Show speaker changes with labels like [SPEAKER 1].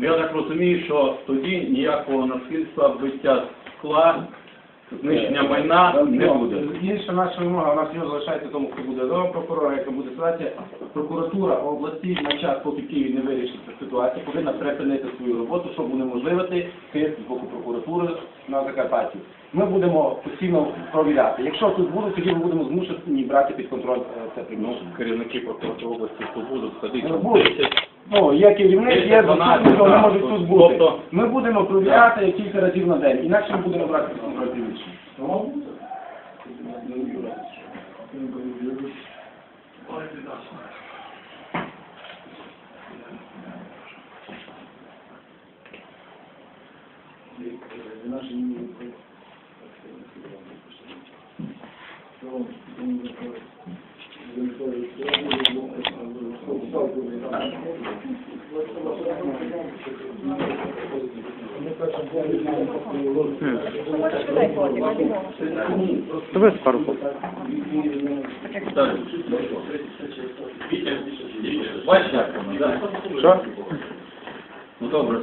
[SPEAKER 1] Я так розумію, що тоді ніякого насильства, биття скла, знищення майна не буде.
[SPEAKER 2] Інша наша вимога, у нас його залишається тому, хто буде новим прокурором, яка буде ситуація. Прокуратура області на час, поки Київ не вирішить цю ситуацію, повинна припинити свою роботу, щоб унеможливити тиск з боку прокуратури на Закарпатті. Ми будемо постійно провіряти. Якщо тут будуть, тоді ми будемо змушені брати під контроль е, це
[SPEAKER 1] Ну,
[SPEAKER 2] приміщення.
[SPEAKER 1] керівники прокуратури області тут будуть ходити.
[SPEAKER 2] Ну, є керівник, є заступник, вони можуть тут бути.
[SPEAKER 1] Тобто-
[SPEAKER 2] Ми будемо провіряти кілька разів на день, інакше ми будемо брати контроль приміщення.
[SPEAKER 3] Давай пару
[SPEAKER 1] воно, так?
[SPEAKER 3] Що?
[SPEAKER 1] Ну добре.